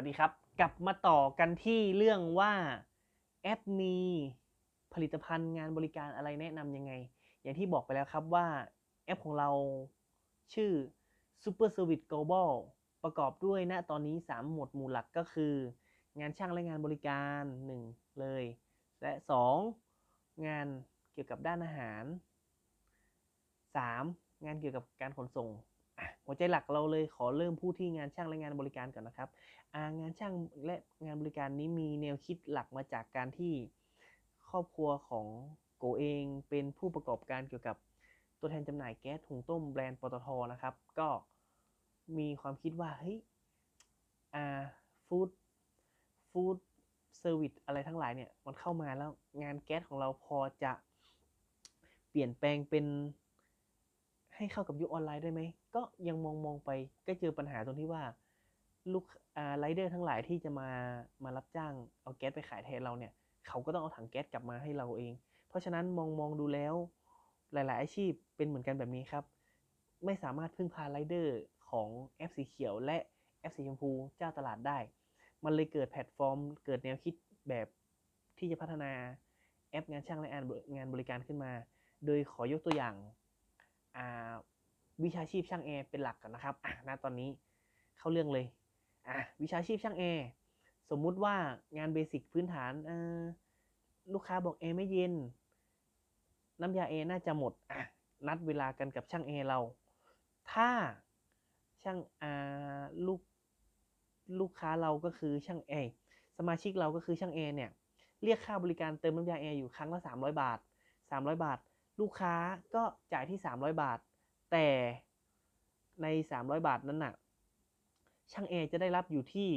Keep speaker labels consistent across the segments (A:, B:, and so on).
A: วัสดีครับ กลับมาต่อกันที่เรื่องว่าแอปมีผลิตภัณฑ์งานบริการอะไรแนะนำยังไง อย่างที่บอกไปแล้วครับว่าแอปของเราชื่อ Super Service Global ประกอบด้วยณตอนนี้ 3 หมวดหมู่หลักก็คือ งานช่างและงานบริการ 1 เลย และ 2 งานเกี่ยวกับด้านอาหาร 3. งานเกี่ยวกับการขนส่ง หัวใจหลักเราเลยขอเริ่มพูดที่งานช่างและงานบริการก่อนนะครับางานช่างและงานบริการนี้มีแนวคิดหลักมาจากการที่ครอบครัวของโกเองเป็นผู้ประกอบการเกี่ยวกับตัวแทนจำหน่ายแก๊สหุงต้มแบรนด์ปตทนะครับ ก็มีความคิดว่าเฮ้ยอ่าฟู้ดฟู้ดเซอร์วิสอะไรทั้งหลายเนี่ยมันเข้ามาแล้วงานแก๊สของเราพอจะเปลี่ยนแปลงเป็น ให้เข้ากับยุคออนไลน์ได้ไหม ก็ยังมองมองไปก็เจอปัญหาตรงที่ว่า ลูกอ่าไรเดอร์ทั้งหลายที่จะมามารับจ้างเอาแก๊สไปขายแทนเราเนี่ย เขาก็ต้องเอาถังแก๊สกลับมาให้เราเอง เพราะฉะนั้นมองมองดูแล้ว หลาย ๆ อาชีพเป็นเหมือนกันแบบนี้ครับ ไม่สามารถพึ่งพาไรเดอร์ของแอปสีเขียวและแอปสีชมพูเจ้าตลาดได้ มันเลยเกิดแพลตฟอร์ม เกิดแนวคิดแบบที่จะพัฒนาแอปงานช่างและงานบริการขึ้นมา โดยขอยกตัวอย่าง วิชาชีพช่างแอร์เป็นหลักก่อนนะครับอะณตอนนี้เข้าเรื่องเลยอะวิชาชีพช่างแอร์สมมุติว่างานเบสิกพื้นฐานลูกค้าบอกแอร์ไม่เย็น น้ำยาแอร์น่าจะหมดอะนัดเวลากันกับช่างแอร์เรา ถ้าช่างอ่าลูกลูกค้าเราก็คือช่างแอร์สมาชิกเราก็คือช่างแอร์เนี่ยเรียกค่าบริการเติมน้ำยาแอร์อยู่ครั้งละ300 บาท 300 บาท ลูกค้าก็จ่ายที่ 300 บาท แต่ใน 300 บาทนั้นน่ะ ช่างแอร์จะได้รับอยู่ที่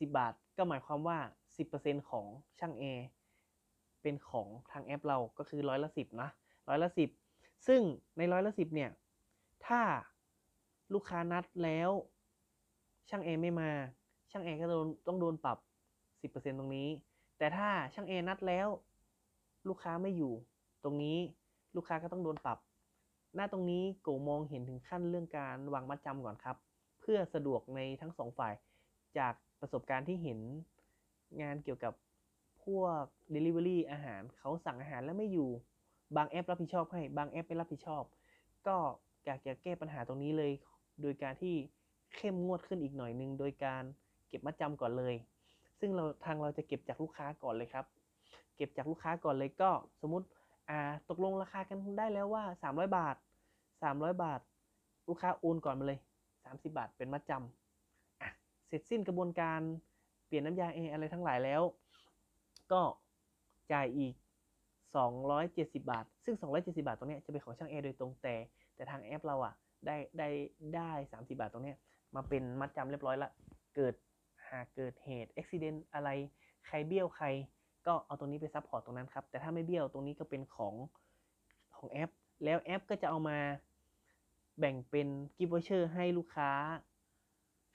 A: 270 บาท ก็หมายความว่า 10%ของช่างแอร์เป็นของทางแอปเราก็คือร้อยละสิบนะร้อยละสิบซึ่งในร้อยละสิบเนี่ย ถ้าลูกค้านัดแล้ว ช่างแอร์ไม่มา ช่างแอร์ก็โดนต้องโดนปรับ 10%ตรงนี้ แต่ถ้าช่างแอนัดแล้ว ลูกค้าไม่อยู่ ตรงนี้ลูกค้าก็ต้องโดนปรับ หน้าตรงนี้โกมองเห็นถึงขั้นเรื่องการวางมัดจำก่อนครับ เพื่อสะดวกในทั้งสองฝ่าย จากประสบการณ์ที่เห็นงานเกี่ยวกับพวก Delivery อาหารเขาสั่งอาหารแล้วไม่อยู่ บางแอปรับผิดชอบให้ บางแอปไม่รับผิดชอบ ก็อยากจะแก้ปัญหาตรงนี้เลย โดยการที่เข้มงวดขึ้นอีกหน่อยนึง โดยการเก็บมัดจำก่อนเลย ซึ่งเราทางเราจะเก็บจากลูกค้าก่อนเลยครับ เก็บจากลูกค้าก่อนเลยก็สมมติอ่าตกลงราคากันได้แล้วว่า 300 บาท 300 บาท ลูกค้าโอนก่อนมาเลย 30 บาทเป็นมัดจำอะเสร็จสิ้นกระบวนการเปลี่ยนน้ำยาแอร์อะไรทั้งหลายแล้ว ก็จ่ายอีก 270 บาท ซึ่ง 270 บาทตรงนี้จะเป็นของช่างแอร์โดยตรงแต่ แต่ทางแอปเราอะได้ได้ได้ 30 บาทตรงนี้มาเป็นมัดจำเรียบร้อยละ เกิด หากเกิดเหตุอุบิเหตุอะไร ใครเบี้ยวใคร ก็เอาตรงนี้ไปซัพพอร์ตตรงนั้นครับ แต่ถ้าไม่เบี้ยวตรงนี้ก็เป็นของของแอป แล้วแอปก็จะเอามาแบ่งเป็นกิฟต์วอเชอร์ให้ลูกค้า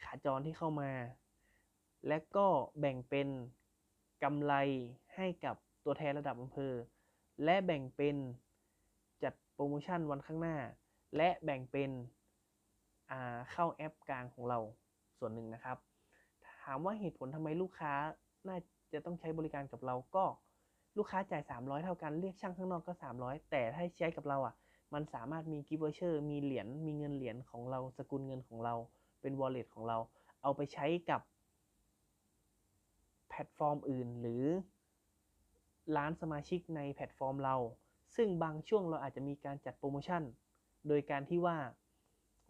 A: ขาจรที่เข้ามา และก็แบ่งเป็นกำไรให้กับตัวแทนระดับอำเภอ และแบ่งเป็นจัดโปรโมชั่นวันข้างหน้า และแบ่งเป็นเข้าแอปกลางของเราส่วนหนึ่งนะครับามว่าเหตุผลทำไมลูกค้าน่าจะต้องใช้บริการกับเราก็ลูกค้าจ่าย 300 เท่ากันเรียกช่างข้างนอกก็ 300 แต่ถ้าใช้กับเราอะ มันสามารถมีกิฟต์วอเชอร์มีเหรียญมีเงินเหรียญของเราสกุลเงินของเราเป็น wallet ของเรา เอาไปใช้กับแพลตฟอร์มอื่น หรือร้านสมาชิกในแพลตฟอร์มเรา ซึ่งบางช่วงเราอาจจะมีการจัดโปรโมชั่น โดยการที่ว่า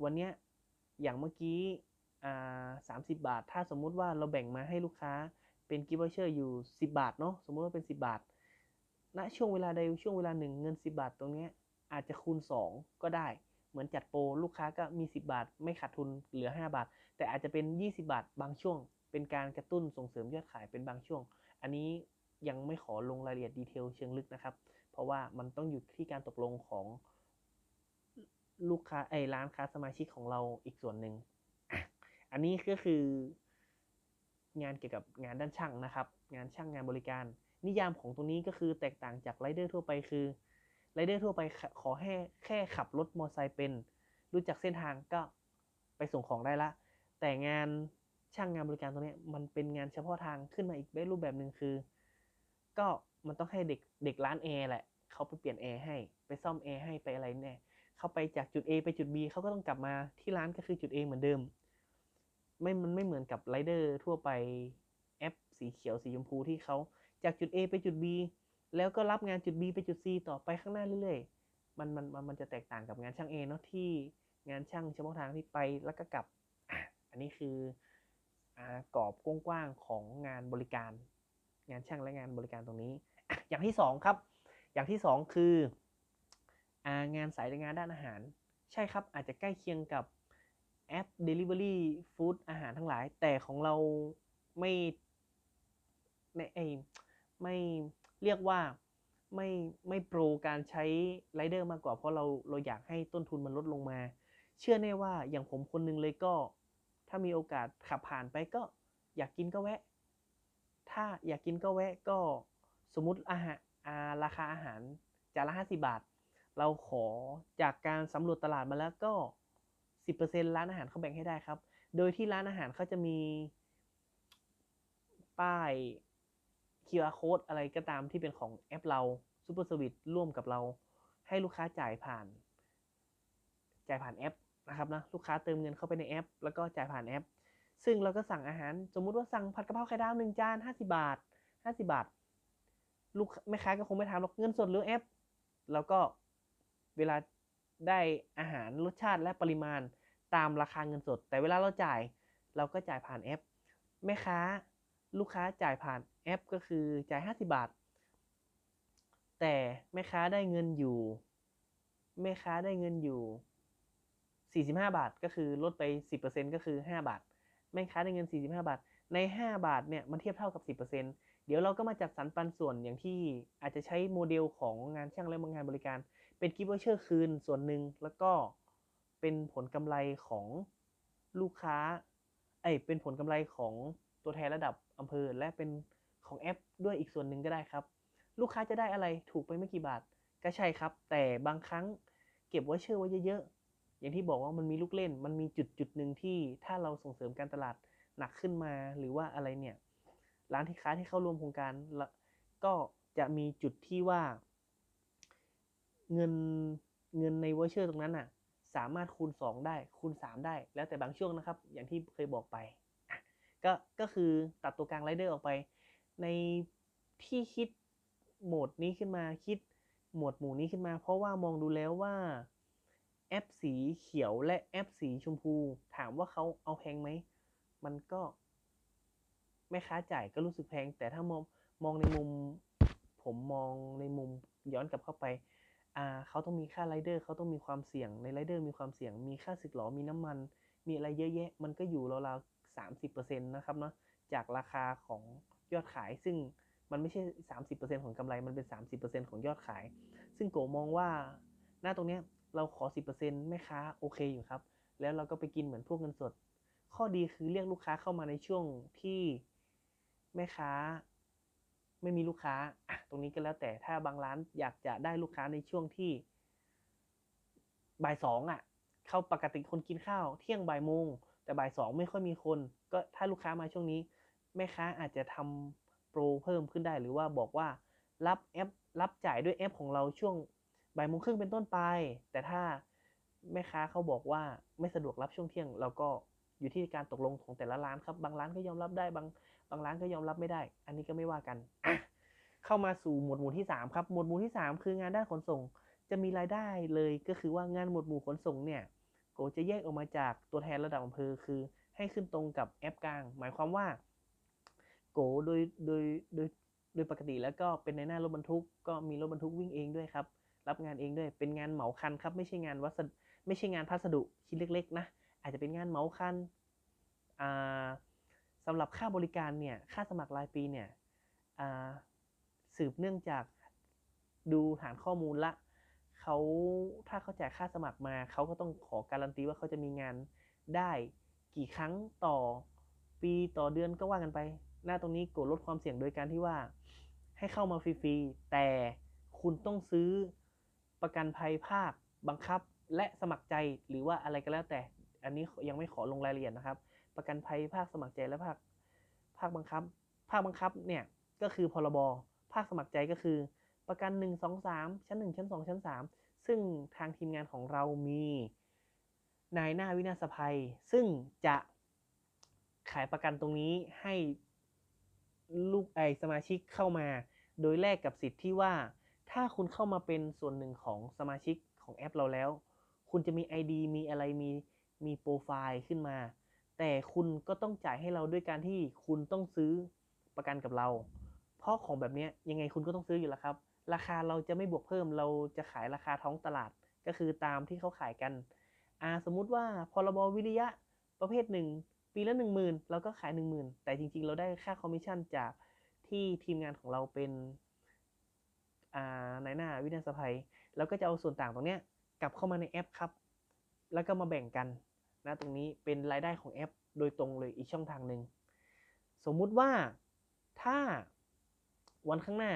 A: วันนี้อย่างเมื่อกี้ สามสิบบาท ถ้าสมมุติว่าเราแบ่งมาให้ลูกค้าเป็นกิฟต์วอเชอร์อยู่ 10 บาทเนาะสมมติว่าเป็น 10 บาทณช่วงเวลาใดช่วงเวลาหนึ่งเงิน 10 บาทตรงนี้อาจจะคูณ 2 ก็ได้ เหมือนจัดโปรลูกค้าก็มี 10 บาท ไม่ขาดทุนเหลือ 5 บาท แต่อาจจะเป็น 20 บาท บางช่วง เป็นการกระตุ้นส่งเสริมยอดขายเป็นบางช่วง อันนี้ยังไม่ขอลงรายละเอียดดีเทลเชิงลึกนะครับ เพราะว่ามันต้องอยู่ที่การตกลงของลูกค้าไอ้ร้านค้าสมาชิกของเราอีกส่วนหนึ่ง อันนี้ก็คืองานเกี่ยวกับงานด้านช่างนะครับ งานช่างงานบริการ นิยามของตรงนี้ก็คือแตกต่างจากไรเดอร์ทั่วไปคือไรเดอร์ทั่วไปขอแค่แค่ขับรถมอเตอร์ไซค์เป็น รู้จักเส้นทางก็ไปส่งของได้ละ แต่งานช่างงานบริการตรงนี้มันเป็นงานเฉพาะทางขึ้นมาอีกรูปแบบหนึ่งคือ ก็มันต้องให้เด็กเด็กร้านแอร์แหละเขาไปเปลี่ยนแอร์ให้ไปซ่อมแอร์ให้ไปอะไรแน่เขาไปจากจุด A ไปจุด B เขาก็ต้องกลับมาที่ร้านก็คือจุด A เหมือนเดิม ไม่มันไม่เหมือนกับไรเดอร์ทั่วไปแอปสีเขียวสีชมพูที่เขาจากจุด A ไปจุด B แล้วก็รับงานจุด B ไปจุด C ต่อไปข้างหน้าเรื่อยๆมันมันมันมันจะแตกต่างกับงานช่าง A เนาะที่งานช่างเฉพาะทางที่ไปแล้วก็กลับ อันนี้คืออกรอบกว้างๆของงานบริการ งานช่างและงานบริการตรงนี้ อย่างที่สองครับ อย่างที่สองคือองานสายงานด้านอาหาร ใช่ครับอาจจะใกล้เคียงกับ แอป Delivery Food อาหารทั้งหลาย แต่ของเราไม่ในไอไม่เรียกว่าไม่ไม่โปรการใช้ไรเดอร์มากกว่าเพราะเราเราอยากให้ต้นทุนมันลดลงมา เชื่อแน่ว่าอย่างผมคนหนึงเลยก็ ถ้ามีโอกาสขับผ่านไปก็อยากกินก็แวะ ถ้าอยากกินก็แวะก็สมมติอาหารอาราคาอาหารจานละ 50 บาท เราขอจากการสำรวจตลาดมาแล้วก็ 10%ร้านอาหารเขาแบ่งให้ได้ครับ โดยที่ร้านอาหารเขาจะมี ป้าย QR code อะไรก็ตามที่เป็นของแอปเรา Super Service ร่วมกับเรา ให้ลูกค้าจ่ายผ่าน จ่ายผ่านแอปนะครับนะลูกค้าเติมเงินเข้าไปในแอป แล้วก็จ่ายผ่านแอป ซึ่งเราก็สั่งอาหาร สมมุติว่าสั่งผัดกะเพราไข่ดาวหนึ่งจาน50 บาท 50 บาท ลูกแม่ค้าก็คงไม่ถามหรอกเงินสดหรือแอป แล้วก็เวลา ได้อาหารรสชาติและปริมาณตามราคาเงินสด แต่เวลาเราจ่ายเราก็จ่ายผ่านแอป แม่ค้าลูกค้าจ่ายผ่านแอปก็คือจ่าย 50 บาท แต่แม่ค้าได้เงินอยู่ แม่ค้าได้เงินอยู่ 45 บาทก็คือลดไป 10%ก็คือ 5 บาท แม่ค้าได้เงิน 45 บาท ใน 5 บาทเนี่ยมันเทียบเท่ากับ 10%เดี๋ยวเราก็มาจัดสรรปันส่วนอย่างที่อาจจะใช้โมเดลของงานช่างและงานบริการ เป็นกิฟต์วอเชอร์คืนส่วนหนึ่งแล้วก็เป็นผลกำไรของลูกค้าเอ้ยเป็นผลกำไรของตัวแทนระดับอำเภอ และเป็นของแอปด้วยอีกส่วนหนึ่งก็ได้ครับ ลูกค้าจะได้อะไรถูกไปไม่กี่บาทก็ใช่ครับ แต่บางครั้งเก็บวอเชอร์ไว้เยอะๆอย่างที่บอกว่ามันมีลูกเล่น มันมีจุดจุดหนึ่งที่ถ้าเราส่งเสริมการตลาดหนักขึ้นมาหรือว่าอะไรเนี่ยร้านที่ค้าที่เข้าร่วมโครงการก็จะมีจุดที่ว่า เงินเงินในวอเชอร์ตรงนั้นน่ะ สามารถคูณ 2 ได้คูณ 3 ได้ แล้วแต่บางช่วงนะครับ อย่างที่เคยบอกไปก็ก็คือตัดตัวกลางไรเดอร์ออกไป ในที่คิดโหมดนี้ขึ้นมาคิดหมวดหมู่นี้ขึ้นมา เพราะว่ามองดูแล้วว่าแอปสีเขียวและแอปสีชมพู ถามว่าเขาเอาแพงไหม มันก็แม่ค้าจ่ายก็รู้สึกแพง แต่ถ้ามองมองในมุม ผมมองในมุมย้อนกลับเข้าไป อ่าเขาต้องมีค่าไรเดอร์เขาต้องมีความเสี่ยงในไรเดอร์มีความเสี่ยง มีค่าสึกหรอมีน้ำมัน มีอะไรเยอะแยะ มันก็อยู่ราวๆสามสิบเปอร์เซ็นต์นะครับเนาะจากราคาของยอดขาย ซึ่งมันไม่ใช่สามสิบเปอร์เซ็นต์ของกำไรมันเป็นสามสิบเปอร์เซ็นต์ของยอดขาย ซึ่งโกมองว่าหน้าตรงเนี้ยเราขอสิบเปอร์เซ็นต์แม่ค้าโอเคอยู่ครับ แล้วเราก็ไปกินเหมือนพวกเงินสด ข้อดีคือเรียกลูกค้าเข้ามาในช่วงที่แม่ค้า ไม่มีลูกค้า ตรงนี้ก็แล้วแต่ถ้าบางร้านอยากจะได้ลูกค้าในช่วงที่บ่ายสองอะ เข้าปกติคนกินข้าว เที่ยงบ่ายโมง แต่บ่ายสองไม่ค่อยมีคน ก็ถ้าลูกค้ามาช่วงนี้ แม่ค้าอาจจะทำโปรเพิ่มขึ้นได้ หรือว่าบอกว่ารับแอปรับจ่ายด้วยแอปของเราช่วงบ่ายโมงครึ่งเป็นต้นไป แต่ถ้าแม่ค้าเขาบอกว่าไม่สะดวกรับช่วงเที่ยง เราก็อยู่ที่การตกลงของแต่ละร้านครับ บางร้านก็ยอมรับได้บาง บางร้านก็ยอมรับไม่ได้ อันนี้ก็ไม่ว่ากันอะเข้ามาสู่หมวดหมู่ที่ 3 ครับหมวดหมู่ที่ 3 คืองานด้านขนส่ง จะมีรายได้เลยก็คือว่างานหมวดหมู่ขนส่งเนี่ยโกจะแยกออกมาจากตัวแทนระดับอำเภอคือ ให้ขึ้นตรงกับแอปกลาง หมายความว่า โกโดยโดยโดยโดยปกติแล้วก็เป็นในหน้ารถบรรทุก ก็มีรถบรรทุกวิ่งเองด้วยครับรับงานเองด้วย เป็นงานเหมาคันครับ ไม่ใช่งานวัสดุ ไม่ใช่งานพัสดุชิ้นเล็ก ๆ นะ อาจจะเป็นงานเหมาคัน อ่า สำหรับค่าบริการเนี่ยค่าสมัครรายปีเนี่ยสืบเนื่องจากดูฐานข้อมูลละเขาถ้าเขาจ่ายค่าสมัครมาเขาก็ต้องขอการันตีว่าเขาจะมีงานได้กี่ครั้งต่อปีต่อเดือนก็ว่ากันไป หน้าตรงนี้กดลดความเสี่ยงโดยการที่ว่าให้เข้ามาฟรีๆแต่คุณต้องซื้อประกันภัยภาคบังคับ และสมัครใจหรือว่าอะไรก็แล้วแต่ อันนี้ยังไม่ขอลงรายละเอียดนะครับ ประกันภัยภาคสมัครใจและภาคภาคบังคับ ภาคบังคับเนี่ยก็คือพรบภาคสมัครใจก็คือ ประกัน 1 2 3 ชั้น 1 ชั้น 2 ชั้น 3 ซึ่งทางทีมงานของเรามีนายหน้าวินาศภัย ซึ่งจะขายประกันตรงนี้ให้ลูกไอสมาชิกเข้ามา โดยแลกกับสิทธิ์ที่ว่า ถ้าคุณเข้ามาเป็นส่วนหนึ่งของสมาชิกของแอปเราแล้ว คุณจะมี ID มีอะไรมีมีโปรไฟล์ขึ้นมา แต่คุณก็ต้องจ่ายให้เราด้วยการที่คุณต้องซื้อประกันกับเรา เพราะของแบบนี้ยังไงคุณก็ต้องซื้ออยู่แล้วครับ ราคาเราจะไม่บวกเพิ่ม เราจะขายราคาท้องตลาดก็คือตามที่เขาขายกันอ่าสมมุติว่าพรบวิริยะประเภทหนึ่งปีละหนึ่งหมื่นเราก็ขายหนึ่งหมื่นแต่จริงๆ เราได้ค่าคอมมิชชั่นจากที่ทีมงานของเราเป็นอ่านายหน้าวินาศภัย แล้วก็จะเอาส่วนต่างตรงเนี้ยกลับเข้ามาในแอปครับ แล้วก็มาแบ่งกัน นะตรงนี้เป็นรายได้ของแอป โดยตรงเลยอีกช่องทางหนึ่งสมมุติว่าถ้าวันข้างหน้า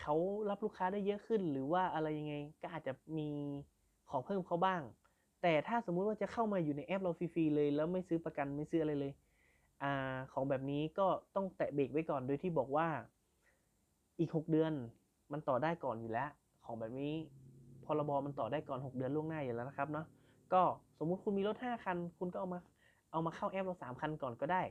A: เขารับลูกค้าได้เยอะขึ้น หรือว่าอะไรยังไงก็อาจจะมีขอเพิ่มเขาบ้าง แต่ถ้าสมมุติว่าจะเข้ามาอยู่ในแอปเราฟรีๆเลย แล้วไม่ซื้อประกันไม่ซื้ออะไรเลยอของแบบนี้ก็ต้องแตะเบรกไว้ก่อนโดยที่บอกว่าอีก 6 เดือนมันต่อได้ก่อนอยู่แล้ว ของแบบนี้พรบมันต่อได้ก่อน 6 เดือนล่วงหน้าอยู่แล้วนะครับเนาะ ก็สมมุติคุณมีรถ 5 คัน คุณก็เอามาเอามาเข้าแอปเรา3คันก่อนก็ได้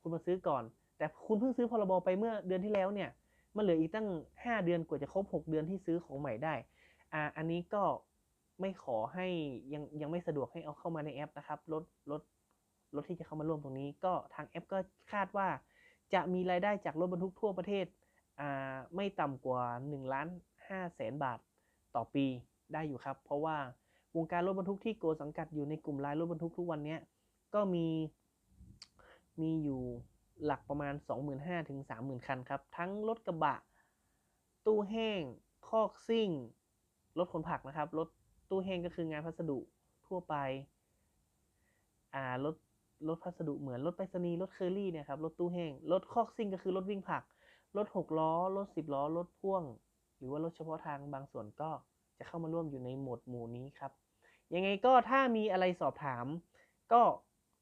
A: คุณมาซื้อก่อน แต่คุณเพิ่งซื้อพรบไปเมื่อเดือนที่แล้วเนี่ยมันเหลืออีกตั้ง 5 เดือนกว่าจะครบ 6 เดือนที่ซื้อของใหม่ได้อ่าอันนี้ก็ไม่ขอให้ยังยังไม่สะดวกให้เอาเข้ามาในแอปนะครับลดลดลดที่จะเข้ามาร่วมตรงนี้ ก็ทางแอปก็คาดว่า จะมีรายได้จากรถบรรทุกทั่วประเทศอ่าไม่ต่ำกว่า1ล้าน5แสนบาทต่อปีได้อยู่ครับ เพราะว่า วงการรถบรรทุกที่โกสังกัดอยู่ในกลุ่มไลน์รถบรรทุกทุกวันนี้ก็มีมีอยู่หลักประมาณ 25,000ถึง30,000 คันครับ ทั้งรถกระบะ ตู้แห้ง คอกซิ่ง รถขนผักนะครับ รถตู้แห้งก็คืองานพัสดุทั่วไป อ่ารถรถพัสดุเหมือนรถไปรษณีย์รถเคอรี่เนี่ยครับ รถตู้แห้ง รถคอกซิ่งก็คือรถวิ่งผัก รถหกล้อ รถสิบล้อ รถพ่วง หรือว่ารถเฉพาะทางบางส่วนก็จะเข้ามาร่วมอยู่ในหมวดหมู่นี้ครับ ยังไงก็ถ้ามีอะไรสอบถาม ก็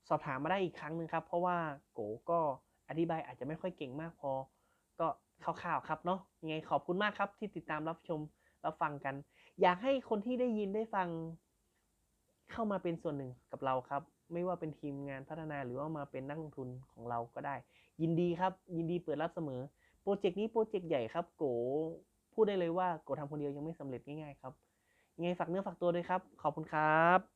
A: สอบถามมาได้อีกครั้งหนึ่งครับ เพราะว่าโกก็อธิบายอาจจะไม่ค่อยเก่งมากพอ ก็คร่าวๆครับเนาะยังไงขอบคุณมากครับที่ติดตามรับชมรับฟังกัน อยากให้คนที่ได้ยินได้ฟัง เข้ามาเป็นส่วนหนึ่งกับเราครับ ไม่ว่าเป็นทีมงานพัฒนาหรือว่ามาเป็นนักลงทุนของเราก็ได้ ยินดีครับ ยินดีเปิดรับเสมอโปรเจกต์นี้โปรเจกต์ใหญ่ครับ โกพูดได้เลยว่าโกทำคนเดียวยังไม่สำเร็จง่ายๆครับ ยังไงฝากเนื้อฝากตัวด้วยครับ ขอบคุณครับ